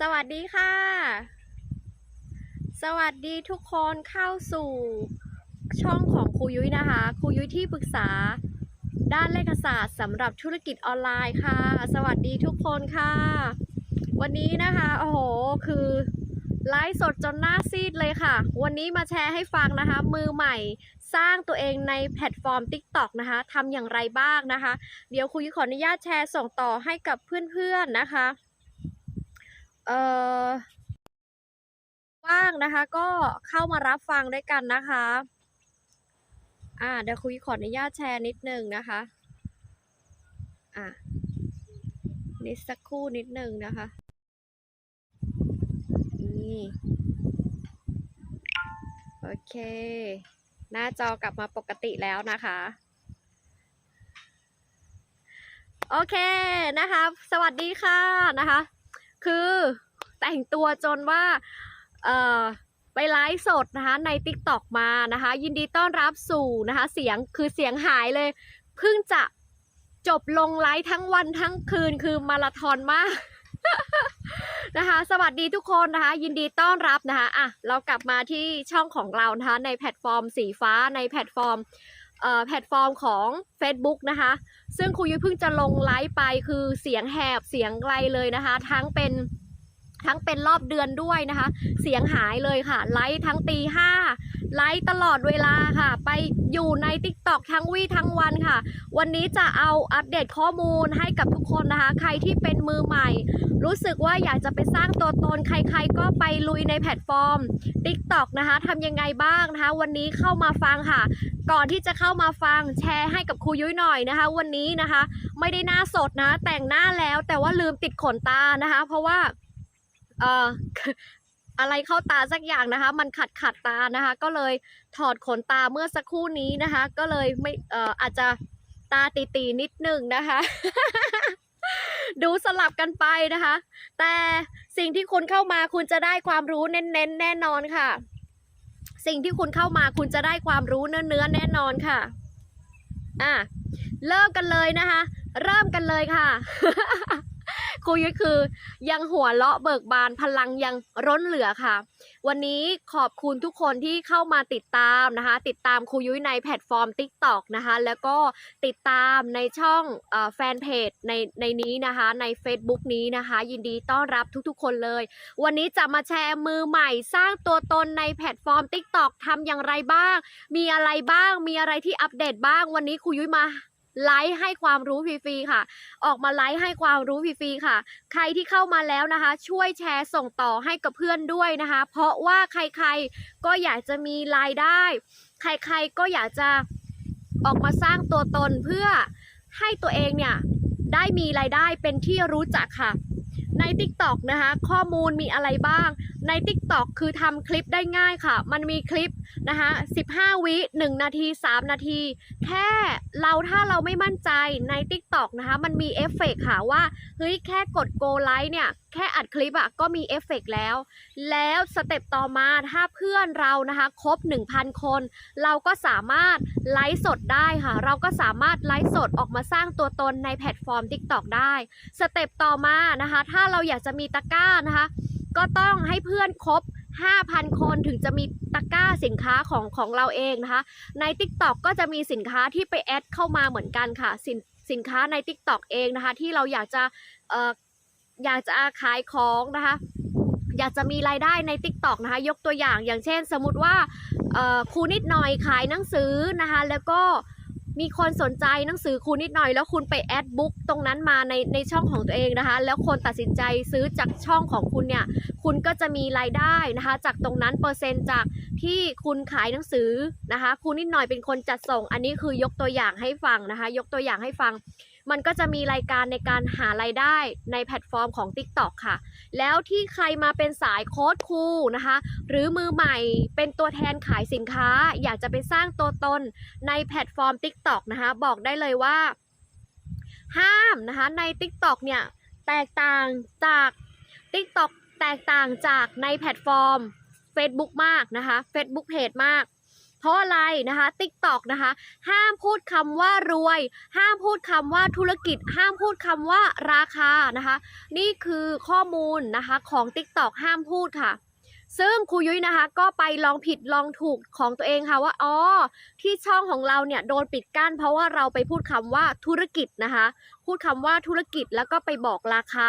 สวัสดีค่ะ สวัสดีทุกคนเข้าสู่ช่องของครูยุ้ยนะคะ ครูยุ้ยที่ปรึกษา ด้านเลขศาสตร์สำหรับธุรกิจออนไลน์ค่ะ สวัสดีทุกคนค่ะ วันนี้นะคะโอ้โหคือไลฟ์สดจนหน้าซีดเลยค่ะ วันนี้มาแชร์ให้ฟังนะคะ มือใหม่สร้างตัวเองในแพลตฟอร์ม TikTok นะคะทำอย่างไรบ้างนะคะ เดี๋ยวครูยุ้ยขออนุญาตแชร์ส่งต่อให้กับเพื่อนๆนะคะ เอ่อว่างนะคะ ก็เข้ามารับฟังด้วยกันนะคะ อ่าเดี๋ยวคุยขออนุญาตแชร์นิดนึงนะคะ อ่านิดสักครู่นิดนึงนะคะนี่โอเค หน้าจอกลับมาปกติแล้วนะคะโอเคนะคะ สวัสดีค่ะนะคะ คือแต่งตัวจนว่าเออไปไลฟ์สดนะคะใน t ิ k t o k มานะคะ ยินดีต้อนรับสู่นะคะเสียงคือเสียงหายเลย เพิ่งจะจบลงไลฟ์ทั้งวันทั้งคืนคือมาราธอนมากนะคะสวัสดีทุกคนนะคะ ยินดีต้อนรับนะคะอะเรากลับมาที่ช่องของเรานะคะในแพลตฟอร์มสีฟ้าในแพลตฟอร์ม แพลตฟอร์มของ Facebook นะคะ ซึ่งครูยุ้ยเพิ่งจะลงไลฟ์ไปคือเสียงแหบเสียงไกลเลยนะคะ ทั้งเป็น ทั้งเป็นรอบเดือนด้วยนะคะ เสียงหายเลยค่ะ ไลฟ์ทั้งตีห้าไลฟ์ตลอดเวลาค่ะ ไปอยู่ใน t ิ k t o k ทั้งวี่ทั้งวันค่ะ วันนี้จะเอาอัปเดตข้อมูลให้กับทุกคนนะคะ ใครที่เป็นมือใหม่ รู้สึกว่าอยากจะไปสร้างตัวตนใคร ๆ ก็ไปลุยในแพลตฟอร์ม TikTok นะคะทำยังไงบ้างนะคะ วันนี้เข้ามาฟังค่ะ ก่อนที่จะเข้ามาฟังแชร์ให้กับครูยุ้ยหน่อยนะคะ วันนี้นะคะ ไม่ได้หน้าสดนะแต่งหน้าแล้วแต่ว่าลืมติดขนตานะคะ เพราะว่า เอ่ออะไรเข้าตาสักอย่างนะคะ มันขัดขัดตานะคะ ก็เลยถอดขนตาเมื่อสักครู่นี้นะคะ ก็เลยไม่เอ่ออาจจะตาตีตีนิดหนึ่งนะคะ ดูสลับกันไปนะคะ แต่สิ่งที่คุณเข้ามาคุณจะได้ความรู้เน้นๆ แน่นอนค่ะ สิ่งที่คุณเข้ามาคุณจะได้ความรู้เนื้อๆแน่นอนค่ะอะเริ่มกันเลยนะคะ เริ่มกันเลยค่ะ ครูยุ้ยคือ ยังหัวเราะเบิกบานพลังยังร้นเหลือค่ะ วันนี้ขอบคุณทุกคนที่เข้ามาติดตามนะคะ ติดตามครูยุ้ยในแพลตฟอร์ม TikTok นะคะ แล้วก็ติดตามในช่องอแฟนเพจในในนี้นะคะ ใน Facebook นี้นะคะ ยินดีต้อนรับทุกๆ คนเลย วันนี้จะมาแชร์มือใหม่สร้างตัวตนในแพลตฟอร์ม TikTok ทำอย่างไรบ้าง มีอะไรบ้างมีอะไรที่อัปเดตบ้างวันนี้ครูยุ้ยมา ไลฟ์ให้ความรู้ฟรีๆค่ะ ออกมาไลฟ์ให้ความรู้ฟรีๆค่ะ ใครที่เข้ามาแล้วนะคะ ช่วยแชร์ส่งต่อให้กับเพื่อนด้วยนะคะ เพราะว่าใครๆก็อยากจะมีรายได้ ใครๆก็อยากจะออกมาสร้างตัวตนเพื่อให้ตัวเองเนี่ยได้มีรายได้เป็นที่รู้จักค่ะ ใน TikTok นะคะ ข้อมูลมีอะไรบ้าง ใน TikTok คือทำคลิปได้ง่ายค่ะ มันมีคลิป นะคะ15 วิ1นาที 3 นาที แค่เราถ้าเราไม่มั่นใจใน TikTok นะคะมันมีเอฟเฟกต์ค่ะว่าเฮ้ยแค่กด go like เนี่ยแค่อัดคลิปอะก็มีเอฟเฟกต์แล้ว แล้วสเต็ปต่อมาถ้าเพื่อนเรานะคะครบ 1,000 คน เราก็สามารถไลฟ์สดได้ค่ะ เราก็สามารถไลฟ์สดออกมาสร้างตัวตนในแพลตฟอร์ม TikTok ได้สเต็ปต่อมานะคะ ถ้าเราอยากจะมีตะกร้านะคะ ก็ต้องให้เพื่อนครบ 5,000 คนถึงจะมีตะกร้าสินค้าของของเราเองนะคะ ใน TikTok ก็จะมีสินค้าที่ไปแอดเข้ามาเหมือนกันค่ะ สินสินค้าใน TikTok เองนะคะ ที่เราอยากจะเอ่ออยากจะขายของนะคะ อยากจะมีรายได้ใน TikTok นะคะ ยกตัวอย่างอย่างเช่น สมมติว่าเอ่อครูนิดหน่อยขายหนังสือนะคะ แล้วก็ มีคนสนใจหนังสือคุณนิดหน่อย แล้วคุณไปแอดบุ๊กตรงนั้นมาในในช่องของตัวเองนะคะ แล้วคนตัดสินใจซื้อจากช่องของคุณเนี่ย คุณก็จะมีรายได้นะคะ จากตรงนั้นเปอร์เซ็นต์จากที่คุณขายหนังสือนะคะ คุณนิดหน่อยเป็นคนจัดส่ง อันนี้คือยกตัวอย่างให้ฟังนะคะ ยกตัวอย่างให้ฟัง มันก็จะมีรายการในการหารายได้ในแพลตฟอร์มของ TikTok ค่ะ แล้วที่ใครมาเป็นสายโค้ดครูนะคะ หรือมือใหม่เป็นตัวแทนขายสินค้า อยากจะไปสร้างตัวตนในแพลตฟอร์ม TikTok นะคะ บอกได้เลยว่า ห้ามนะคะใน TikTok เนี่ยแตกต่างจาก TikTok แตกต่างจากในแพลตฟอร์ม Facebook มากนะคะ Facebook Page มาก เพราะอะไรนะคะ TikTok นะคะ ห้ามพูดคำว่ารวย ห้ามพูดคำว่าธุรกิจ ห้ามพูดคำว่าราคานะคะ นี่คือข้อมูลนะคะของ TikTok ห้ามพูดค่ะซึ่งครูยุ้ยนะคะก็ไปลองผิดลองถูกของตัวเองค่ะว่าอ๋อที่ช่องของเราเนี่ยโดนปิดกั้นเพราะว่าเราไปพูดคำว่าธุรกิจนะคะ พูดคำว่าธุรกิจแล้วก็ไปบอกราคา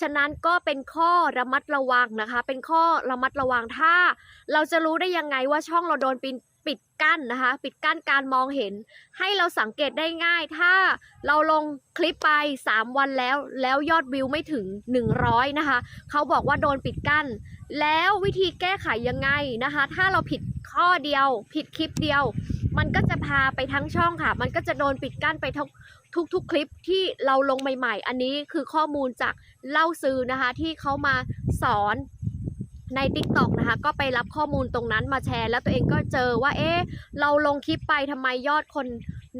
ฉะนั้นก็เป็นข้อระมัดระวังนะคะ เป็นข้อระมัดระวังถ้า เราจะรู้ได้ยังไงว่าช่องเราโดนปิด ปิดกั้นนะคะ ปิดกั้นการมองเห็น ให้เราสังเกตได้ง่าย ถ้าเราลงคลิปไป 3 วันแล้ว แล้วยอดวิวไม่ถึง 100 นะคะ เขาบอกว่าโดนปิดกั้น แล้ววิธีแก้ไขยังไงนะคะ ถ้าเราผิดข้อเดียว ผิดคลิปเดียว มันก็จะพาไปทั้งช่องค่ะ มันก็จะโดนปิดกั้นไปทุกทุกๆ คลิปที่เราลงใหม่ ๆ อันนี้คือข้อมูลจากเล่าซื้อนะคะที่เขามาสอน ใน t ิ k t o k นะคะก็ไปรับข้อมูลตรงนั้นมาแชร์ แล้วตัวเองก็เจอว่าเอ๊ะเราลงคลิปไปทำไมยอดคน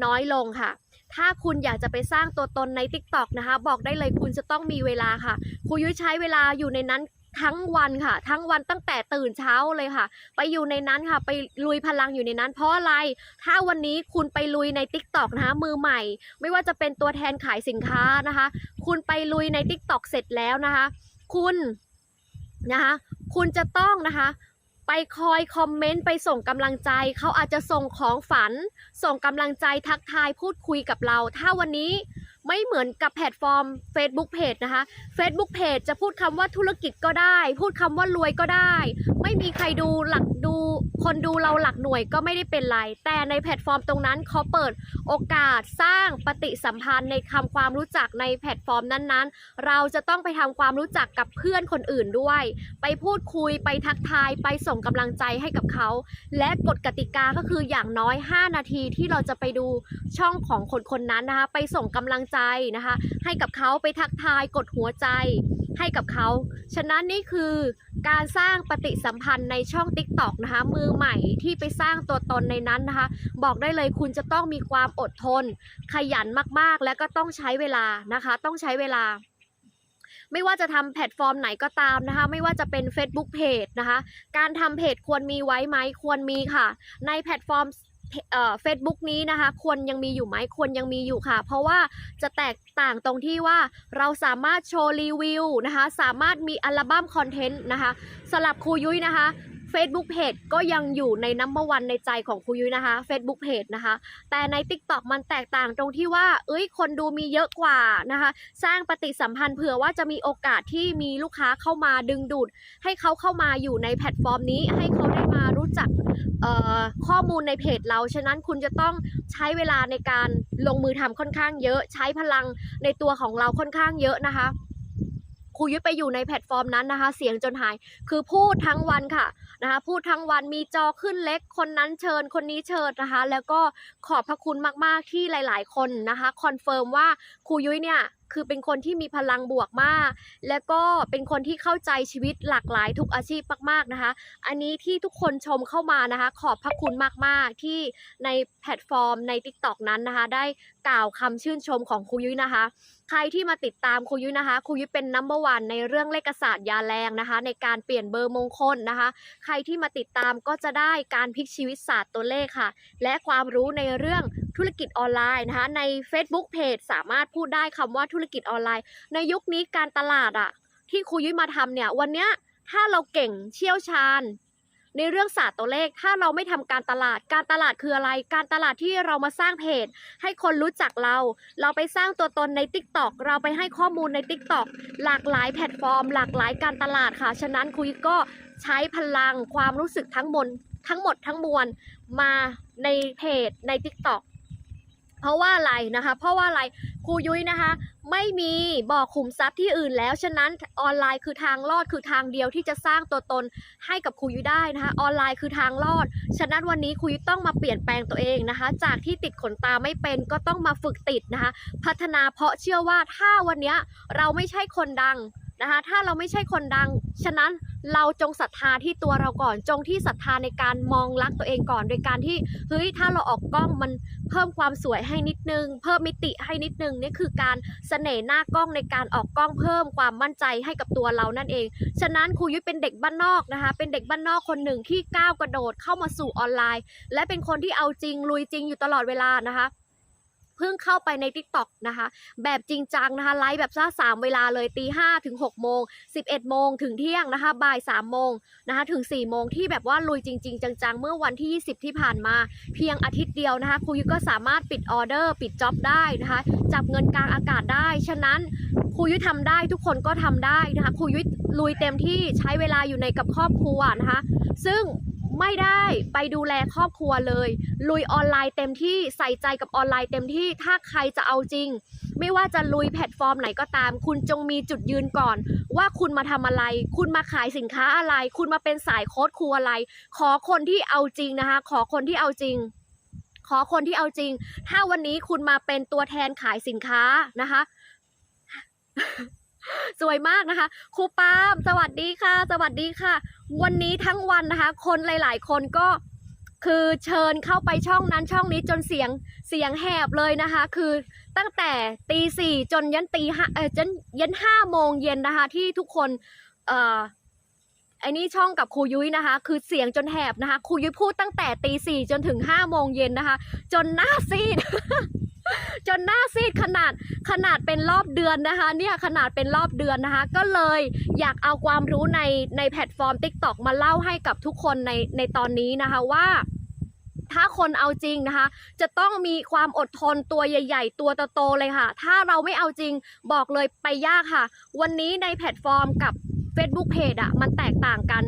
น้อยลงค่ะ ถ้าคุณอยากจะไปสร้างตัวตนใน TikTok นะคะ บอกได้เลยคุณจะต้องมีเวลาค่ะครูยุ้ยใช้เวลาอยู่ในนั้นทั้งวันค่ะ ทั้งวันตั้งแต่ตื่นเช้าเลยค่ะ ไปอยู่ในนั้นค่ะ ไปลุยพลังอยู่ในนั้น เพราะอะไร ถ้าวันนี้คุณไปลุยใน TikTok นะคะมือใหม่ ไม่ว่าจะเป็นตัวแทนขายสินค้านะคะ คุณไปลุยใน TikTok เสร็จแล้วนะคะ คุณนะคะ คุณจะต้องนะคะ ไปคอยคอมเมนต์ไปส่งกำลังใจ เขาอาจจะส่งของฝัน ส่งกำลังใจทักทายพูดคุยกับเรา ถ้าวันนี้ ไม่เหมือนกับแพลตฟอร์ม Facebook Page นะคะ Facebook Page จะพูดคำว่าธุรกิจก็ได้ พูดคำว่ารวยก็ได้ ไม่มีใครดูหลักดู คนดูเราหลักหน่วยก็ไม่ได้เป็นไร แต่ในแพลตฟอร์มตรงนั้นเขาเปิดโอกาสสร้างปฏิสัมพันธ์ในคำความรู้จักในแพลตฟอร์มนั้นๆ เราจะต้องไปทำความรู้จักกับเพื่อนคนอื่นด้วย ไปพูดคุยไปทักทายไปส่งกำลังใจให้กับเขา และกฎกติกาก็คืออย่างน้อย 5 นาทีที่เราจะไปดูช่องของคนคนนั้นนะคะ ไปส่งกำลังใจนะคะ ให้กับเขาไปทักทายกดหัวใจให้กับเขา ฉะนั้นนี่คือการสร้างปฏิสัมพันธ์ในช่อง TikTok นะคะ มือใหม่ที่ไปสร้างตัวตนในนั้นนะคะ บอกได้เลยคุณจะต้องมีความอดทน ขยันมากๆ และก็ต้องใช้เวลานะคะ ต้องใช้เวลา ไม่ว่าจะทำแพลตฟอร์มไหนก็ตามนะคะ ไม่ว่าจะเป็น Facebook Page นะคะ การทำเพจควรมีไว้ไหมควรมีค่ะ ในแพลตฟอร์ม เอ่อ Facebook นี้นะคะ ควรยังมีอยู่ไหมควรยังมีอยู่ค่ะ เพราะว่าจะแตกต่างตรงที่ว่าเราสามารถโชว์รีวิวนะคะ สามารถมีอัลบั้มคอนเทนต์นะคะสลับครูยุ้ยนะคะ Facebook Page ก็ยังอยู่ในนัมเบอร์วันในใจของครูยุ้ยนะคะ Facebook Page นะคะ แต่ใน TikTok มันแตกต่างตรงที่ว่า เอ้ย คนดูมีเยอะกว่านะคะ สร้างปฏิสัมพันธ์เผื่อว่าจะมีโอกาสที่มีลูกค้าเข้ามาดึงดูด ให้เขาเข้ามาอยู่ในแพลตฟอร์มนี้ ให้เขาได้มารู้จัก ข้อมูลในเพจเรา ฉะนั้นคุณจะต้องใช้เวลาในการลงมือทำค่อนข้างเยอะ ใช้พลังในตัวของเราค่อนข้างเยอะนะคะครูยุ้ยไปอยู่ในแพลตฟอร์มนั้นนะคะ เสียงจนหาย คือพูดทั้งวันค่ะนะคะ พูดทั้งวันมีจอขึ้นเล็ก คนนั้นเชิญ คนนี้เชิญนะคะ แล้วก็ขอบพระคุณมากๆที่หลาย ๆ คนนะคะคอนเฟิร์มว่าครูยุ้ยเนี่ย คือเป็นคนที่มีพลังบวกมาก แล้วก็เป็นคนที่เข้าใจชีวิตหลากหลายทุกอาชีพมากๆนะคะ อันนี้ที่ทุกคนชมเข้ามานะคะ ขอบพระคุณมากๆ ที่ในแพลตฟอร์มใน TikTok นั้นนะคะ ได้กล่าวคำชื่นชมของครูยุ้ยนะคะ ใครที่มาติดตามครูยุ้ยนะคะครูยุ้ยเป็นนัมเบอร์วันในเรื่องเลขศาสตร์ยาแรงนะคะ ในการเปลี่ยนเบอร์มงคลนะคะ ใครที่มาติดตามก็จะได้การพลิกชีวิตศาสตร์ตัวเลขค่ะ และความรู้ในเรื่อง ธุรกิจออนไลน์นะคะใน Facebook Page สามารถพูดได้คำว่าธุรกิจออนไลน์ ในยุคนี้การตลาดอะที่ครูยุ้ยมาทำเนี่ยวันเนี้ยถ้าเราเก่งเชี่ยวชาญ ในเรื่องศาสตร์ตัวเลข ถ้าเราไม่ทำการตลาด การตลาดคืออะไร การตลาดที่เรามาสร้างเพจ ให้คนรู้จักเรา เราไปสร้างตัวตนใน TikTok เราไปให้ข้อมูลใน TikTok หลากหลายแพลตฟอร์ม หลากหลายการตลาดค่ะ ฉะนั้นคุยก็ใช้พลังความรู้สึกทั้งหมดทั้งหมดทั้งมวลมาในเพจใน TikTok เพราะว่าอะไรนะคะ เพราะว่าอะไรครูยุ้ยนะคะ ไม่มีบอกขุมทรัพย์ที่อื่นแล้วฉะนั้นออนไลน์คือทางรอดคือทางเดียวที่จะสร้างตัวตนให้กับครูยุ้ยได้นะคะ ออนไลน์คือทางรอด ฉะนั้นวันนี้ครูยุ้ยต้องมาเปลี่ยนแปลงตัวเองนะคะ จากที่ติดขนตาไม่เป็นก็ต้องมาฝึกติดนะคะ พัฒนาเพราะเชื่อว่าถ้าวันนี้เราไม่ใช่คนดัง นะคะถ้าเราไม่ใช่คนดัง ฉะนั้นเราจงศรัทธาที่ตัวเราก่อน จงที่ศรัทธาในการมองรักตัวเองก่อน โดยการที่เฮ้ยถ้าเราออกกล้องมันเพิ่มความสวยให้นิดนึง เพิ่มมิติให้นิดนึงนี่คือการเสน่ห์หน้ากล้องในการออกกล้องเพิ่มความมั่นใจให้กับตัวเรานั่นเอง ฉะนั้นครูยุ้ยเป็นเด็กบ้านนอกนะคะ เป็นเด็กบ้านนอกคนหนึ่งที่ก้าวกระโดดเข้ามาสู่ออนไลน์ และเป็นคนที่เอาจริงลุยจริงอยู่ตลอดเวลานะคะ เพิ่งเข้าไปใน t ิ k t o k นะคะ แบบจริงจังนะคะ ไลฟ์แบบซ่าสามเวลาเลยตีห้าถึงหกโมงสิบเอ็ดโมงถึงเที่ยงนะคะ บ่ายสามโมงนะคะถึง4ี่โมงที่แบบว่าลุยจริง ๆ จัง ๆ เมื่อวันที่ 20 ที่ผ่านมา เพียงอาทิตย์เดียวนะคะครูยุ้ยก็สามารถปิดออเดอร์ ปิดจ็อบได้นะคะ จับเงินกลางอากาศได้ ฉะนั้นครูยุ้ยทำได้ทุกคนก็ทำได้นะคะครูยุ้ยลุยเต็มที่ใช้เวลาอยู่ในกับครอบครัวนะคะ ซึ่ง ไม่ได้ไปดูแลครอบครัวเลย ลุยออนไลน์เต็มที่ใส่ใจกับออนไลน์เต็มที่ถ้าใครจะเอาจริง ไม่ว่าจะลุยแพลตฟอร์มไหนก็ตาม คุณจงมีจุดยืนก่อน ว่าคุณมาทำอะไร คุณมาขายสินค้าอะไร คุณมาเป็นสายโค้ดครูอะไร ขอคนที่เอาจริงนะคะ ขอคนที่เอาจริงขอคนที่เอาจริง ถ้าวันนี้คุณมาเป็นตัวแทนขายสินค้านะคะ สวยมากนะคะ ครูปามสวัสดีค่ะ สวัสดีค่ะ วันนี้ทั้งวันนะคะ คนหลาย ๆ คนก็คือเชิญเข้าไปช่องนั้นช่องนี้จนเสียงเสียงแหบเลยนะคะ คือตั้งแต่ตีสี่จนยันตีห้าเออจนยันห้าโมงเย็นนะคะ ที่ทุกคนเอ่อไอ้นี่ช่องกับครูยุ้ยนะคะ คือเสียงจนแหบนะคะครูยุ้ยพูดตั้งแต่ตีสี่จนถึงห้าโมงเย็นนะคะ จนหน้าซีด จนหน้าซีดขนาดขนาดเป็นรอบเดือนนะคะ เนี่ยขนาดเป็นรอบเดือนนะคะ ก็เลยอยากเอาความรู้ในในแพลตฟอร์ม TikTok มาเล่าให้กับทุกคนในในตอนนี้นะคะว่าถ้าคนเอาจริงนะคะ จะต้องมีความอดทนตัวใหญ่ ๆ ตัวโตๆเลยค่ะ ถ้าเราไม่เอาจริงบอกเลยไปยากค่ะ วันนี้ในแพลตฟอร์มกับ Facebook Page อะมันแตกต่างกัน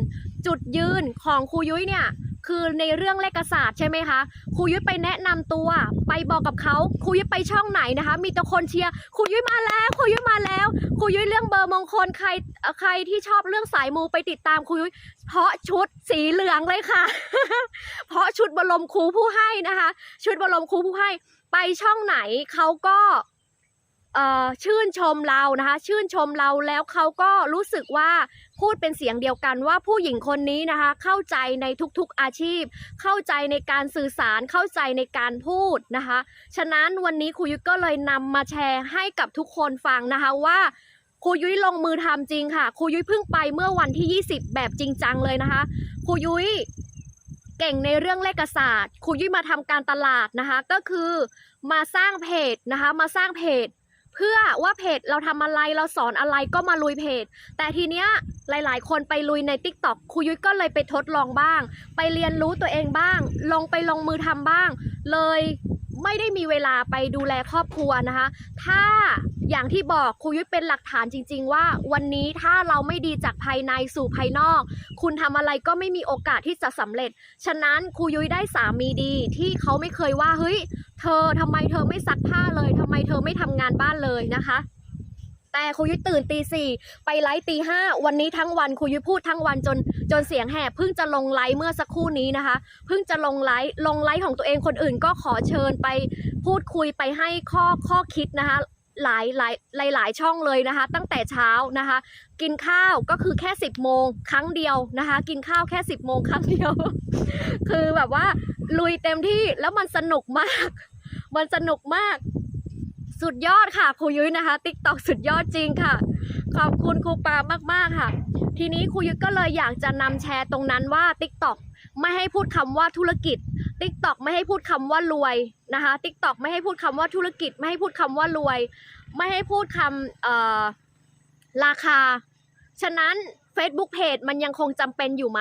จุดยืนของครูยุ้ยเนี่ย คือในเรื่องเลขศาสตร์ใช่ไหมคะครูยุ้ยไปแนะนำตัวไปบอกกับเขาครูยุ้ยไปช่องไหนนะคะ มีแต่คนเชียร์ครูยุ้ยมาแล้วครูยุ้ยมาแล้วครูยุ้ยเรื่องเบอร์มงคลใครใครที่ชอบเรื่องสายมูไปติดตามครูยุ้ยเพราะชุดสีเหลืองเลยค่ะ เพราะชุดบรมครูผู้ให้นะคะ ชุดบรมครูผู้ให้ ไปช่องไหนเขาก็ ชื่นชมเรานะคะ ชื่นชมเราแล้วเขาก็รู้สึกว่าพูดเป็นเสียงเดียวกันว่าผู้หญิงคนนี้นะคะ เข้าใจในทุกๆอาชีพ เข้าใจในการสื่อสารเข้าใจในการพูดนะคะ ฉะนั้นวันนี้ครูยุ้ยก็เลยนำมาแชร์ให้กับทุกคนฟังนะคะว่าครูยุ้ยลงมือทำจริงค่ะครูยุ้ยเพิ่งไปเมื่อวันที่ 20 แบบจริงจังเลยนะคะครูยุ้ยเก่งในเรื่องเลขศาสตร์ครูยุ้ยมาทำการตลาดนะคะ ก็คือมาสร้างเพจนะคะ มาสร้างเพจ เพื่อว่าเพจเราทำอะไรเราสอนอะไรก็มาลุยเพจ แต่ทีเนี้ยหลาย ๆ คนไปลุยใน t ิ k t o k ครูยุ้ยก็เลยไปทดลองบ้าง ไปเรียนรู้ตัวเองบ้าง ลงไปลงมือทำบ้าง เลย ไม่ได้มีเวลาไปดูแลครอบครัวนะคะ ถ้าอย่างที่บอกครูยุ้ยเป็นหลักฐานจริง ๆ ว่า วันนี้ถ้าเราไม่ดีจากภายในสู่ภายนอก คุณทำอะไรก็ไม่มีโอกาสที่จะสำเร็จ ฉะนั้นครูยุ้ยได้สามีดีที่เขาไม่เคยว่าเฮ้ย เธอทำไมเธอไม่ซักผ้าเลยทำไมเธอไม่ทำงานบ้านเลยนะคะ แต่ครูยุ้ยตื่นตีสี่ไปไลฟ์ตีห้าวันนี้ทั้งวันครูยุ้ยพูดทั้งวันจนจนเสียงแหบเพิ่งจะลงไลฟ์เมื่อสักครู่นี้นะคะ เพิ่งจะลงไลฟ์ลงไลฟ์ของตัวเองคนอื่นก็ขอเชิญไปพูดคุยไปให้ข้อข้อคิดนะคะหลายหลายหลายหลายช่องเลยนะคะ ตั้งแต่เช้านะคะ กินข้าวก็คือแค่ 10โมงครั้งเดียวนะคะ กินข้าวแค่ 10โมงครั้งเดียว คือแบบว่าลุยเต็มที่แล้วมันสนุกมาก มันสนุกมาก สุดยอดค่ะครูยุ้ยนะคะติ๊กต็อกสุดยอดจริงค่ะ ขอบคุณครูปามากๆค่ะ ทีนี้ครูยุ้ยก็เลยอยากจะนำแชร์ตรงนั้นว่า t ิ k t o k ไม่ให้พูดคำว่าธุรกิจ t ิ k t o k ไม่ให้พูดคำว่ารวยนะคะ t ิ k t o k ไม่ให้พูดคำว่าธุรกิจ ไม่ให้พูดคำว่ารวย ไม่ให้พูดคำเออราคา ฉะนั้น Facebook Page มันยังคงจำเป็นอยู่ไหม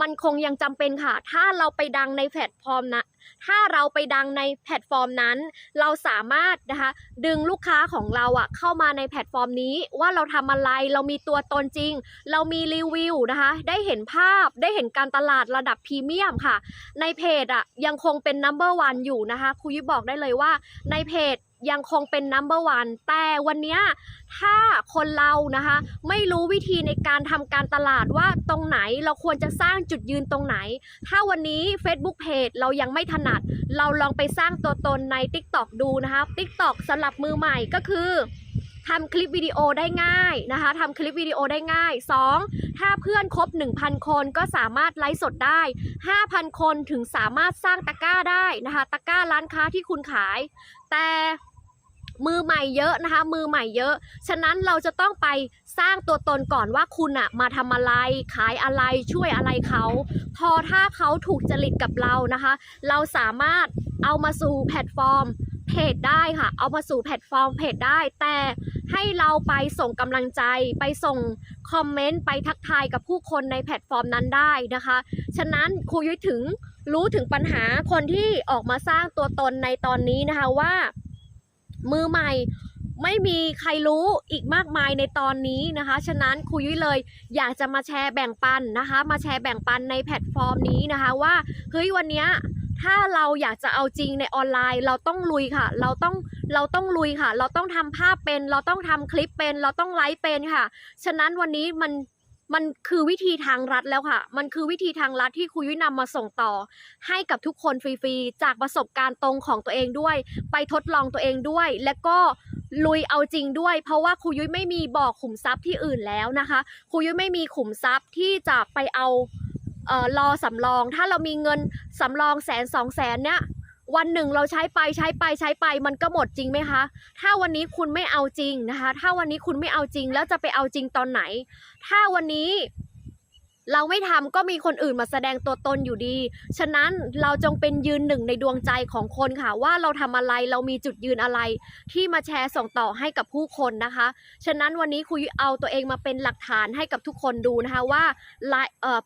มันคงยังจำเป็นค่ะ ถ้าเราไปดังในแพลตฟอร์มนะ ถ้าเราไปดังในแพลตฟอร์มนั้น เราสามารถนะคะดึงลูกค้าของเราอะเข้ามาในแพลตฟอร์มนี้ว่าเราทำอะไรเรามีตัวตนจริง เรามีรีวิวนะคะได้เห็นภาพได้เห็นการตลาดระดับพรีเมียมค่ะ ในเพจอะยังคงเป็น number one อยู่นะคะครูยุ้ยบอกได้เลยว่าในเพจยังคงเป็น number one แต่วันนี้ถ้าคนเรานะคะ ไม่รู้วิธีในการทำการตลาดว่าตรงไหนเราควรจะสร้างจุดยืนตรงไหน ถ้าวันนี้ Facebook Page เรายังไม่ถนัด เราลองไปสร้างตัวตนใน TikTok ดูนะคะ TikTok สำหรับมือใหม่ก็คือทำคลิปวิดีโอได้ง่ายนะคะทำคลิปวิดีโอได้ง่าย 2. ถ้าเพื่อนครบ 1,000 คนก็สามารถไลฟ์สดได้ 5,000 คนถึงสามารถสร้างตะกร้าได้นะคะ ตะกร้าร้านค้าที่คุณขาย แต่ มือใหม่เยอะนะคะ มือใหม่เยอะ ฉะนั้นเราจะต้องไปสร้างตัวตนก่อนว่าคุณอะมาทำอะไร ขายอะไรช่วยอะไรเขา พอถ้าเขาถูกจริตกับเรานะคะ เราสามารถเอามาสู่แพลตฟอร์มเพจได้ค่ะ เอามาสู่แพลตฟอร์มเพจได้ แต่ให้เราไปส่งกำลังใจ ไปส่งคอมเมนต์ ไปทักทายกับผู้คนในแพลตฟอร์มนั้นได้นะคะ ฉะนั้นครูยุ้ยถึงรู้ถึงปัญหาคนที่ออกมาสร้างตัวตนในตอนนี้นะคะว่า มือใหม่ไม่มีใครรู้อีกมากมายในตอนนี้นะคะ ฉะนั้นครูยุ้ยเลยอยากจะมาแชร์แบ่งปันนะคะ มาแชร์แบ่งปันในแพลตฟอร์มนี้นะคะว่าเฮ้ยวันนี้ถ้าเราอยากจะเอาจริงในออนไลน์ เราต้องลุยค่ะ เราต้องเราต้องลุยค่ะ เราต้องทำภาพเป็น เราต้องทำคลิปเป็น เราต้องไลฟ์เป็นค่ะ ฉะนั้นวันนี้มัน มันคือวิธีทางรัดแล้วค่ะ มันคือวิธีทางรัดที่ครูยุ้ยนำมาส่งต่อ ให้กับทุกคนฟรีๆ จากประสบการณ์ตรงของตัวเองด้วย ไปทดลองตัวเองด้วย และก็ลุยเอาจริงด้วย เพราะว่าครูยุ้ยไม่มีบ่อขุมทรัพย์ที่อื่นแล้วนะคะ ครูยุ้ยไม่มีขุมทรัพย์ที่จะไปเอาเออรอสำรอง ถ้าเรามีเงินสำรองแสนสองแสนเนี่ย วันหนึ่งเราใช้ไปใช้ไปใช้ไปมันก็หมดจริงไหมคะ ถ้าวันนี้คุณไม่เอาจริงนะคะ ถ้าวันนี้คุณไม่เอาจริงแล้วจะไปเอาจริงตอนไหน ถ้าวันนี้ เราไม่ทำก็มีคนอื่นมาแสดงตัวตนอยู่ดี ฉะนั้นเราจงเป็นยืนหนึ่งในดวงใจของคนค่ะ ว่าเราทำอะไรเรามีจุดยืนอะไร ที่มาแชร์ส่งต่อให้กับผู้คนนะคะ ฉะนั้นวันนี้คุยเอาตัวเองมาเป็นหลักฐานให้กับทุกคนดูนะคะว่า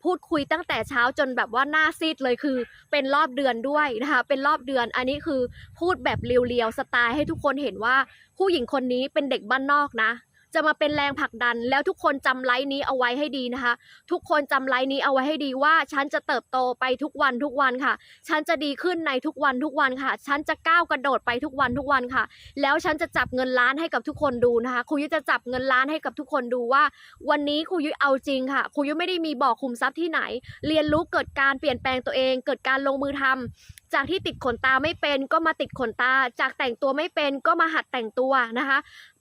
พูดคุยตั้งแต่เช้าจนแบบว่าหน้าซีดเลยคือ เป็นรอบเดือนด้วยนะคะเป็นรอบเดือน อันนี้คือพูดแบบเรียวๆสไตล์ให้ทุกคนเห็นว่าผู้หญิงคนนี้เป็นเด็กบ้านนอกนะ จะมาเป็นแรงผลักดัน แล้วทุกคนจำไลฟ์นี้เอาไว้ให้ดีนะคะ ทุกคนจำไลฟ์นี้เอาไว้ให้ดีว่า ฉันจะเติบโตไปทุกวันทุกวันค่ะ ฉันจะดีขึ้นในทุกวันทุกวันค่ะ ฉันจะก้าวกระโดดไปทุกวันทุกวันค่ะ แล้วฉันจะจับเงินล้านให้กับทุกคนดูนะคะครูยุ้ยจะจับเงินล้านให้กับทุกคนดูว่า วันนี้ครูยุ้ยเอาจริงค่ะครูยุ้ยไม่ได้มีบอกคุมทรัพย์ที่ไหน เรียนรู้เกิดการเปลี่ยนแปลงตัวเอง เกิดการลงมือทำจากที่ติดขนตาไม่เป็นก็มาติดขนตา จากแต่งตัวไม่เป็นก็มาหัดแต่งตัวนะคะ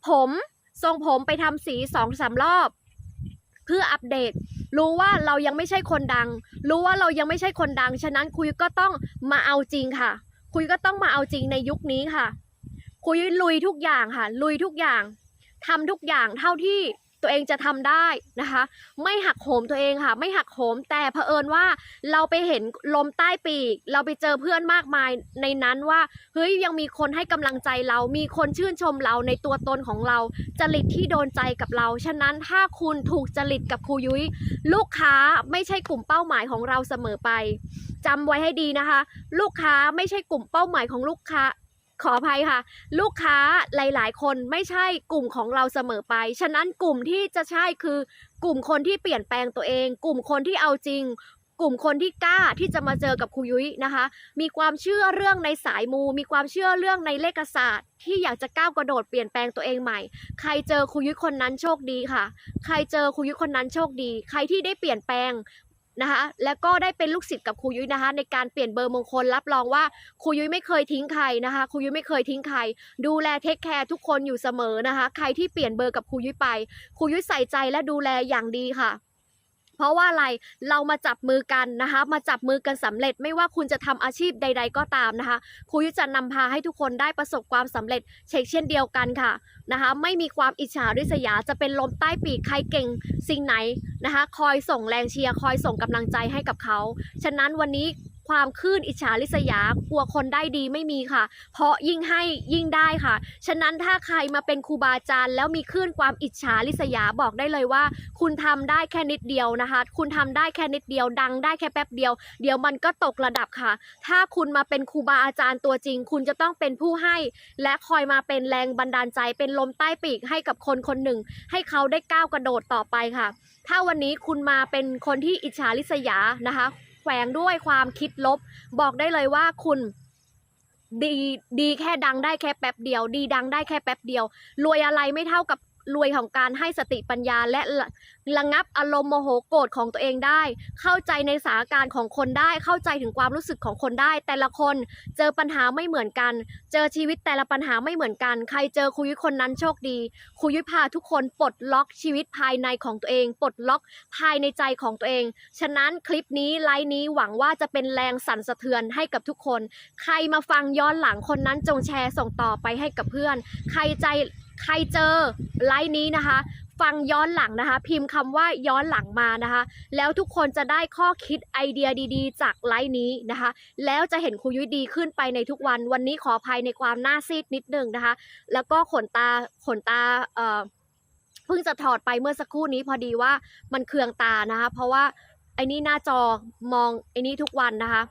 ผม ทรงผมไปทำสีสองสามรอบ เพื่ออัปเดต รู้ว่าเรายังไม่ใช่คนดัง รู้ว่าเรายังไม่ใช่คนดัง ฉะนั้นคุยก็ต้องมาเอาจริงค่ะ คุยก็ต้องมาเอาจริงในยุคนี้ค่ะ คุยลุยทุกอย่างค่ะ ลุยทุกอย่างทำทุกอย่างเท่าที่ ตัวเองจะทำได้นะคะ ไม่หักโหมตัวเองค่ะ ไม่หักโหมแต่เผอิญว่าเราไปเห็นลมใต้ปีก เราไปเจอเพื่อนมากมายในนั้นว่าเฮ้ยยังมีคนให้กำลังใจเรา มีคนชื่นชมเราในตัวตนของเรา จริตที่โดนใจกับเรา ฉะนั้นถ้าคุณถูกจริตกับครูยุ้ยลูกค้าไม่ใช่กลุ่มเป้าหมายของเราเสมอไปจำไว้ให้ดีนะคะ ลูกค้าไม่ใช่กลุ่มเป้าหมายของลูกค้า ขออภัยค่ะ ลูกค้าหลาย ๆ คนไม่ใช่กลุ่มของเราเสมอไป ฉะนั้นกลุ่มที่จะใช่คือกลุ่มคนที่เปลี่ยนแปลงตัวเอง กลุ่มคนที่เอาจริง กลุ่มคนที่กล้าที่จะมาเจอกับครูยุ้ยนะคะ มีความเชื่อเรื่องในสายมู มีความเชื่อเรื่องในเลขศาสตร์ ที่อยากจะก้าวกระโดดเปลี่ยนแปลงตัวเองใหม่ ใครเจอครูยุ้ยคนนั้นโชคดีค่ะ ใครเจอครูยุ้ยคนนั้นโชคดี ใครที่ได้เปลี่ยนแปลง นะคะแล้วก็ได้เป็นลูกศิษย์กับครูยุ้ยนะคะในการเปลี่ยนเบอร์มงคลรับรองว่าครูยุ้ยไม่เคยทิ้งใครนะคะครูยุ้ยไม่เคยทิ้งใคร ดูแลเทคแคร์ทุกคนอยู่เสมอนะคะ ใครที่เปลี่ยนเบอร์กับครูยุ้ยไปครูยุ้ยใส่ใจและดูแลอย่างดีค่ะ เพราะว่าอะไรเรามาจับมือกันนะคะ มาจับมือกันสำเร็จไม่ว่าคุณจะทำอาชีพใด ๆ ก็ตามนะคะครูยุจะนำพาให้ทุกคนได้ประสบความสำเร็จเช่นเช่นเดียวกันค่ะนะคะไม่มีความอิจฉาริษยาจะเป็นลมใต้ปีกใครเก่งสิ่งไหนนะคะ คอยส่งแรงเชียร์คอยส่งกำลังใจให้กับเขา ฉะนั้นวันนี้ ความคลื่นอิจฉาริษยากลัวคนได้ดีไม่มีค่ะ เพราะยิ่งให้ยิ่งได้ค่ะ ฉะนั้นถ้าใครมาเป็นครูบาอาจารย์แล้วมีคลื่นความอิจฉาริษยาบอกได้เลยว่า คุณทำได้แค่นิดเดียวนะคะ คุณทำได้แค่นิดเดียว ดังได้แค่แป๊บเดียว เดี๋ยวมันก็ตกระดับค่ะ ถ้าคุณมาเป็นครูบาอาจารย์ตัวจริง คุณจะต้องเป็นผู้ให้ และคอยมาเป็นแรงบันดาลใจเป็นลมใต้ปีกให้กับคนคนหนึ่ง ให้เขาได้ก้าวกระโดดต่อไปค่ะ ถ้าวันนี้คุณมาเป็นคนที่อิจฉาริษยานะคะ แฝงด้วยความคิดลบ บอกได้เลยว่าคุณดีดีแค่ดังได้แค่แป๊บเดียว ดีดังได้แค่แป๊บเดียว รวยอะไรไม่เท่ากับ รวยของการให้สติปัญญาและระงับอารมณ์โมโหโกรธของตัวเองได้ เข้าใจในสถานการณ์ของคนได้ เข้าใจถึงความรู้สึกของคนได้ แต่ละคนเจอปัญหาไม่เหมือนกัน เจอชีวิตแต่ละปัญหาไม่เหมือนกัน ใครเจอครูยุ้ยคนนั้นโชคดีครูยุ้ยพาทุกคนปลดล็อกชีวิตภายในของตัวเอง ปลดล็อกภายในใจของตัวเอง ฉะนั้นคลิปนี้ไลฟ์นี้หวังว่าจะเป็นแรงสั่นสะเทือนให้กับทุกคน ใครมาฟังย้อนหลังคนนั้นจงแชร์ส่งต่อไปให้กับเพื่อน ใครใจ ใครเจอไลฟ์นี้นะคะ ฟังย้อนหลังนะคะ พิมพ์คำว่าย้อนหลังมานะคะ แล้วทุกคนจะได้ข้อคิดไอเดียดีๆ จากไลฟ์นี้นะคะ แล้วจะเห็นครูยุ้ยดีขึ้นไปในทุกวัน วันนี้ขออภัยในความหน้าซีดนิดนึงนะคะ แล้วก็ขนตาขนตาเอ่อเพิ่งจะถอดไปเมื่อสักครู่นี้พอดีว่ามันเคืองตานะคะ เพราะว่าไอ้นี่หน้าจอมองไอ้นี่ทุกวันนะคะ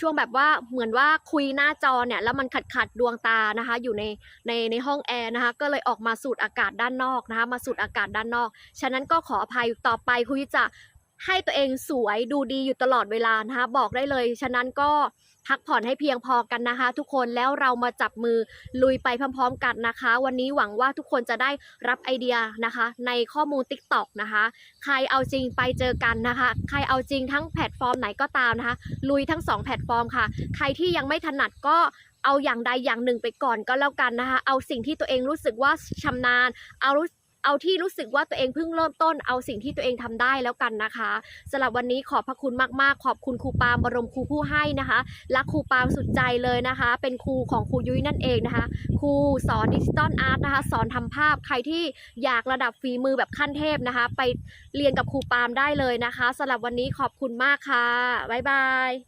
ช่วงแบบว่าเหมือนว่าคุยหน้าจอเนี่ยแล้วมันขัดขัดดวงตานะคะ อยู่ในในในห้องแอร์นะคะ ก็เลยออกมาสูดอากาศด้านนอกนะคะ มาสูดอากาศด้านนอก ฉะนั้นก็ขออภัยต่อไปคุยจะ ให้ตัวเองสวยดูดีอยู่ตลอดเวลานะคะ บอกได้เลย ฉะนั้นก็พักผ่อนให้เพียงพอกันนะคะ ทุกคนแล้วเรามาจับมือลุยไปพร้อมๆกันนะคะ วันนี้หวังว่าทุกคนจะได้รับไอเดียนะคะ ในข้อมูล TikTok นะคะ ใครเอาจริงไปเจอกันนะคะ ใครเอาจริงทั้งแพลตฟอร์มไหนก็ตามนะคะ ลุยทั้งสองแพลตฟอร์มค่ะ ใครที่ยังไม่ถนัดก็เอาอย่างใดอย่างหนึ่งไปก่อนก็แล้วกันนะคะ เอาสิ่งที่ตัวเองรู้สึกว่าชำนาญ เอารู้ เอาที่รู้สึกว่าตัวเองเพิ่งเริ่มต้น เอาสิ่งที่ตัวเองทำได้แล้วกันนะคะสำหรับวันนี้ขอบพระคุณมากๆ ขอบคุณครูปาล์มบรมครูผู้ให้นะคะและครูปาล์มสุดใจเลยนะคะ เป็นครูของครูยุ้ยนั่นเองนะคะ ครูสอนดิจิตอลอาร์ตนะคะ สอนทำภาพใครที่อยากระดับฝีมือแบบขั้นเทพนะคะ ไปเรียนกับครูปาล์มได้เลยนะคะสำหรับวันนี้ขอบคุณมากค่ะบ๊ายบาย